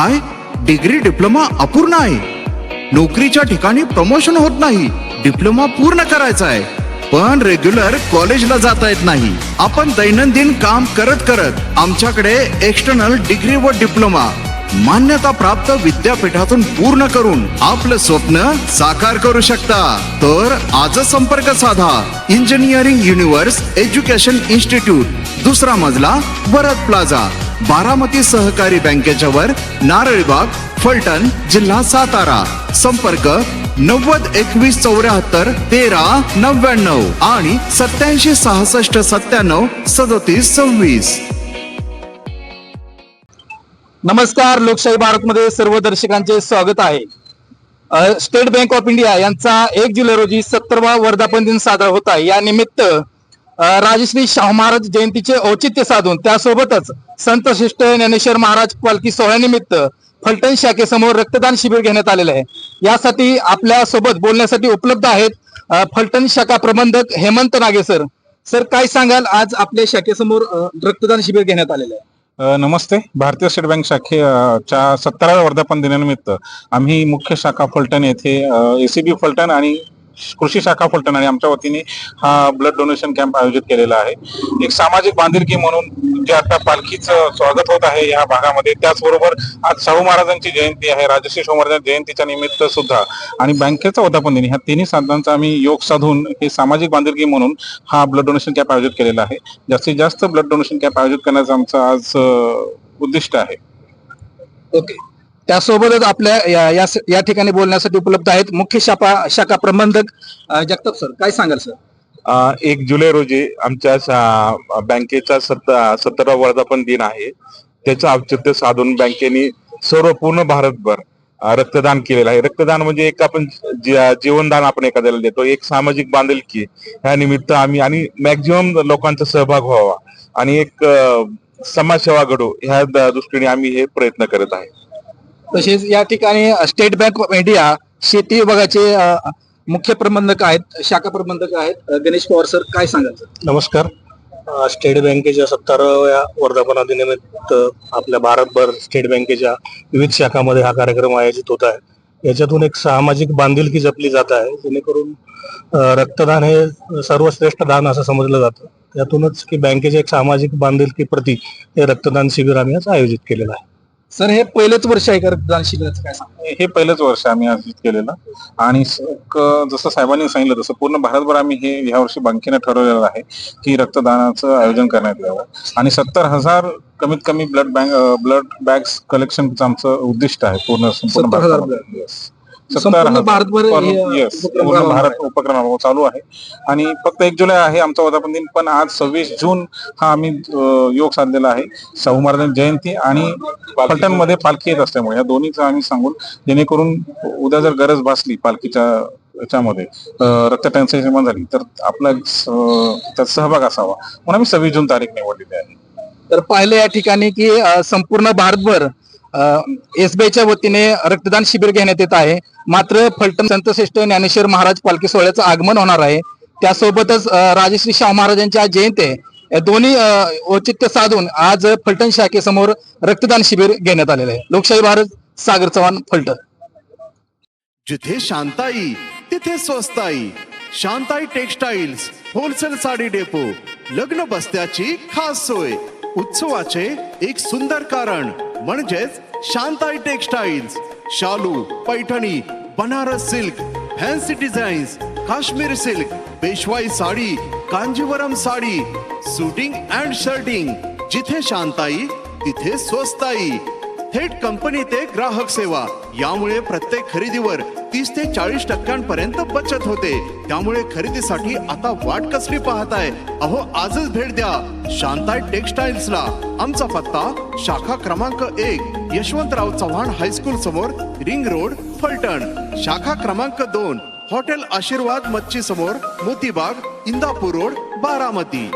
काय? Degree diploma अपूर्ण आहे. नोकरीच्या ठिकाणी प्रमोशन होत नाही. डिप्लोमा पूर्ण करायचा आहे. पण रेग्युलर कॉलेजला जाता येत नाही. आपण दैनंदिन काम करत करत आमच्याकडे एक्सटर्नल डिग्री व डिप्लोमा मान्यता प्राप्त विद्यापीठातून पूर्ण करून आपलं स्वप्न साकार करू शकता. तर आजच संपर्क साधा. इंजिनिअरिंग युनिव्हर्स एज्युकेशन इन्स्टिट्यूट दुसरा मजला भरत प्लाझा. बारामती सहकारी बँकेच्या वर नारळीबाग फलटण जिल्हा सातारा. संपर्क नव्वद एकवीस चौऱ्याहत्तर तेरा नव्याण्णव आणि सत्याऐंशी सहासष्ट सत्त्याण्णव सदोतीस सव्वीस. नमस्कार लोकशाही भारतमध्ये सर्व दर्शकांचे स्वागत आहे. स्टेट बँक ऑफ इंडिया यांचा एक जुलै रोजी सत्तरवा वर्धापन दिन साजरा होत आहे. या निमित्त राजश्री शाहू महाराज जयंतीचे औचित्य साधून त्यासोबतच संत श्रेष्ठ ज्ञानेश्वर महाराज पालखी सोहळ्यानिमित्त फलटण शाखेसमोर रक्तदान शिबिर घेण्यात आलेलं आहे. यासाठी आपल्यासोबत बोलण्यासाठी उपलब्ध आहेत फलटण शाखा प्रबंधक हेमंत नागे सर. सर काय सांगाल? आज आपल्या शाखेसमोर रक्तदान शिबिर घेण्यात आलेलं आहे. नमस्ते. भारतीय स्टेट बँक शाखेच्या सत्तराव्या वर्धापन दिनानिमित्त आम्ही मुख्य शाखा फलटण येथे एसीबी फलटण आणि कृषी शाखा फलटण आणि आमच्या वतीने हा ब्लड डोनेशन कॅम्प आयोजित केलेला आहे. एक सामाजिक बांधिलकी म्हणून जे आता पालखीचं स्वागत होत आहे या भागामध्ये त्याचबरोबर आज शाहू महाराजांची जयंती आहे राजश्री शाहू महाराज जयंतीच्या निमित्त सुद्धा. आणि बँकेचा वर्धापन दिन ह्या तिन्ही साधनांचा आम्ही योग साधून हे सामाजिक बांधिलकी म्हणून हा ब्लड डोनेशन कॅम्प आयोजित केलेला आहे. जास्तीत जास्त ब्लड डोनेशन कॅम्प आयोजित करण्याचं आमचं आज उद्दिष्ट आहे. ओके. त्यासोबतच आपल्या या- या या ठिकाणी बोलण्यासाठी उपलब्ध आहेत मुख्य शाखा शाखा प्रबंधक जगताप सर. काय सांगाल सर? एक जुलै रोजी आमच्या बँकेचा सत्त सत्तरा वर्धापन दिन आहे. त्याचं औचित्य साधून बँकेने सर्व पूर्ण भारतभर रक्तदान केलेलं आहे. रक्तदान म्हणजे एक आपण जीवनदान आपण एखाद्याला देतो. एक सामाजिक बांधिलकी. ह्या निमित्त आम्ही आणि मॅक्झिमम लोकांचा सहभाग व्हावा. आणि एक समाजसेवा घडू. ह्या दृष्टीने आम्ही हे प्रयत्न करत आहे. तसेच या ठिकाणी स्टेट बँक ऑफ इंडिया शेती विभागाचे मुख्य प्रबंधक आहेत शाखा प्रबंधक आहेत. गणेश पवार सर काय सांगाल नमस्कार. स्टेट बँकेच्या सत्तराव्या वर्धापना दिनानिमित्त आपल्या भारतभर स्टेट बँकेच्या विविध शाखामध्ये हा कार्यक्रम आयोजित होत आहे. याच्यातून एक सामाजिक बांधिलकी जपली जात आहे. जेणेकरून रक्तदान हे सर्वश्रेष्ठ दान असं समजलं जातं. त्यातूनच की बँकेच्या एक सामाजिक बांधिलकी प्रती हे रक्तदान शिबिर आम्ही आज आयोजित केलेलं आहे. सर हे पहिलेच वर्ष आहे का रक्तदान शिबिराचं काय सांगा हे पहिलंच वर्ष आम्ही आयोजित केलेलं आणि स- क- जसं साहेबांनी सांगितलं तसं पूर्ण भारतभर आम्ही हे ह्या वर्षी बँकेने ठरवलेलं आहे की रक्तदानाचं आयोजन करण्यात यावं आणि सत्तर हजार कमीत कमी ब्लड बँक ब्लड बॅग्स कलेक्शनचं आमचं उद्दिष्ट आहे पूर्ण संपूर्ण 70,000 भारतामध्ये. Yes. संपूर्ण 70,000 भारतभर भारत उपक्रम चालू आहे. आणि फक्त एक जुलै आहे आमचा वर्धापन दिन पण आज सव्वीस जून हा आम्ही योग साधलेला आहे. शाहू महाराजांची जयंती आणि फलटणमध्ये पालखी येत असल्यामुळे या दोन्हीचं आम्ही सांगून जेणेकरून उद्या जर गरज भासली पालखीच्या याच्यामध्ये अं, रक्त टंचाई निर्माण झाली तर आपला त्यात सहभाग असावा. म्हणून आम्ही सव्वीस जून तारीख निवडलेली आहे. तर पाहिलं या ठिकाणी की संपूर्ण भारतभर एसबीआयच्या वतीने रक्तदान शिबिर घेण्यात येत आहे. मात्र फलटण संतश्रेष्ठ ज्ञानेश्वर महाराज पालखी सोहळ्याचं आगमन होणार आहे. त्यासोबतच राजश्री शाहू महाराजांची आज जयंती आहे. दोन्ही औचित्य साधून आज फलटण शाखेसमोर रक्तदान शिबिर घेण्यात आलेलं आहे. लोकशाही भारत सागर चव्हाण फलटण. जिथे शांताई तिथे स्वस्ताई. Shantai textiles wholesale sari depot. लग्न बस्त्याची खास सोय. उत्सवाचे एक सुंदर कारण. म्हणजेच शांताई टेक्सटाईल्स शालू Paithani Banaras silk fancy designs Kashmir silk पेशवाई sari Kanjeevaram sari suiting and shirting. जिथे शांताई तिथे स्वस्ताई. थेट कंपनी ते ग्राहक सेवा. यामुळे प्रत्येक खरेदीवर तीस ते चाळीस टक्क्यांपर्यंत बचत होते. त्यामुळे खरेदीसाठी आता वाट कसली पाहताय? अहो आजच भेट द्या. शांताय टेक्सटाईल्सला. आमचा पत्ता शाखा क्रमांक एक यशवंतराव चव्हाण हायस्कूल समोर रिंग रोड फलटण. शाखा क्रमांक दोन हॉटेल आशीर्वाद मच्छी समोर मोतीबाग इंदापूर रोड बारामती.